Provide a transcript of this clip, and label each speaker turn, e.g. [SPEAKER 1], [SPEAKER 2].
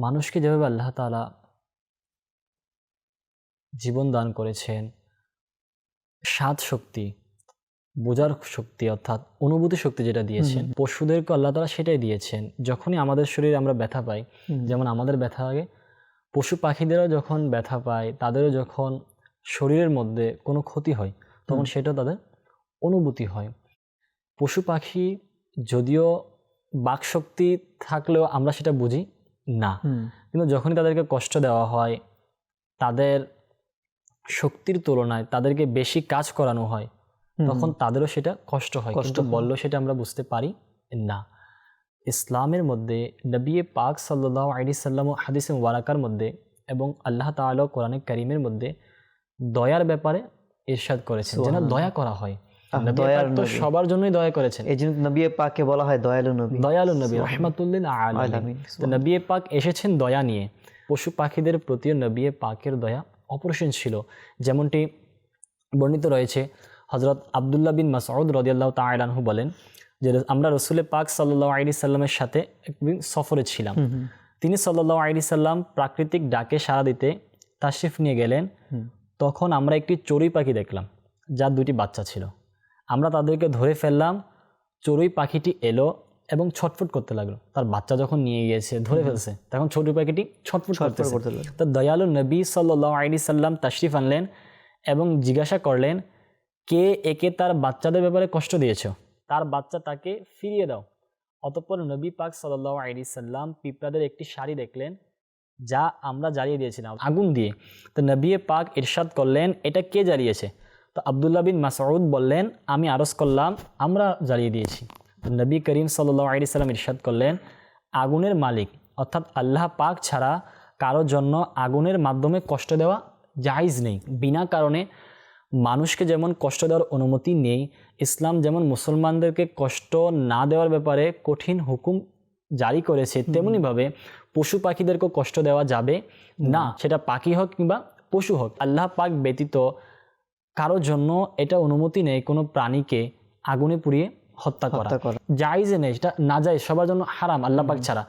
[SPEAKER 1] মানুষকে যেভাবে আল্লাহ তাআলা জীবন দান করেছেন সাত শক্তি বোঝার শক্তি অর্থাৎ অনুভূতি শক্তি যেটা দিয়েছেন পশুদেরকে আল্লাহ তাআলা সেটাই দিয়েছেন। যখনই আমাদের শরীরে আমরা ব্যথা পাই যেমন আমাদের ব্যথা লাগে পশু পাখিদেরও যখন ব্যথা পায় তাদেরও যখন শরীরের মধ্যে কোনো ক্ষতি হয় তখন সেটা তাদের অনুভূতি হয়। পশু পাখি যদিও বাকশক্তি থাকলেও আমরা সেটা বুঝি না। কিন্তু যখনই তাদেরকে কষ্ট দেওয়া হয় তাদের শক্তির তুলনায় তাদেরকে বেশি কাজ করানো হয় তখন তাদেরও সেটা কষ্ট হয়।
[SPEAKER 2] কষ্ট
[SPEAKER 1] বললেও সেটা আমরা বুঝতে পারি না। ইসলামের মধ্যে নবী পাক সাল্লাহ আলি সাল্লাম হাদিস ওয়ারাকার মধ্যে এবং আল্লাহ তাআলা কোরআনে করিমের মধ্যে দয়ার ব্যাপারে ইরশাদ করেছেন যেন দয়া করা হয়। তো সবার জন্যই দয়া করেছেন।
[SPEAKER 2] এই জন্য নবী পাককে বলা হয় দয়ালু নবী।
[SPEAKER 1] দয়ালু নবী আলামিন। তো নবী পাক এসেছেন দয়া নিয়ে। পশু পাখিদের প্রতিও নবী পাকের দয়া অপরিসীম ছিল। যেমনটি বর্ণিত রয়েছে হজরত আবদুল্লাহ বিন মাসউদ রদিয়াল্লাহ তাআলাহু বলেন যে আমরা রসুল পাক সাল্লাহ আলি সাল্লামের সাথে একদিন সফরে ছিলাম। তিনি সাল্লাহ আলি সাল্লাম প্রাকৃতিক ডাকে সাড়া দিতে তাশরিফ নিয়ে গেলেন। তখন আমরা একটি চড়ুই পাখি দেখলাম যার দুটি বাচ্চা ছিল। আমরা তাদেরকে ধরে ফেললাম চড়ুই পাখিটি এলো এবং ছটফট করতে লাগল। তার বাচ্চা যখন নিয়ে গিয়েছে ধরে ফেলছে তখন ছোট পাখিটি ছটফট
[SPEAKER 2] ছটফট করতে লাগল।
[SPEAKER 1] তো দয়ালু নবী সাল্লাহ আলি সাল্লাম তাশরিফ আনলেন এবং জিজ্ঞাসা করলেন কে একে তার বাচ্চাদের ব্যাপারে কষ্ট দিয়েছ? তার বাচ্চা তাকে ফিরিয়ে দাও। অতঃপর নবী পাক সাল্লাহ আলি সাল্লাম পিঁপড়াদের একটি শাড়ি দেখলেন যা আমরা জ্বালিয়ে দিয়েছিলাম আগুন দিয়ে। তো নবী পাক ইরশাদ করলেন এটা কে জ্বালিয়েছে? তো আবদুল্লাহ বিন মাসউদ বললেন, আমি আরজ করলাম, আমরা জ্বালিয়ে দিয়েছি। নবী করিম সাল্লাহ আলি সাল্লাম ইরশাদ করলেন, আগুনের মালিক, অর্থাৎ আল্লাহ পাক ছাড়া কারোর জন্য আগুনের মাধ্যমে কষ্ট দেওয়া জায়জ নেই। বিনা কারণে মানুষকে যেমন কষ্ট দেওয়ার অনুমতি নেই, ইসলাম যেমন মুসলমানদেরকে কষ্ট না দেওয়ার ব্যাপারে কঠিন হুকুম জারি করেছে, তেমনিভাবে পশু পাখিদেরকেও কষ্ট দেওয়া যাবে। না, সেটা পাখি হোক কিংবা পশু হোক, আল্লাহ পাক ব্যতীত কারোর জন্য এটা অনুমতি নেই কোনো প্রাণীকে আগুনে পুড়িয়ে হত্যা করা।
[SPEAKER 2] যাই
[SPEAKER 1] যে নেই সেটা না যায় সবার জন্য হারাম আল্লাহ পাক ছাড়া।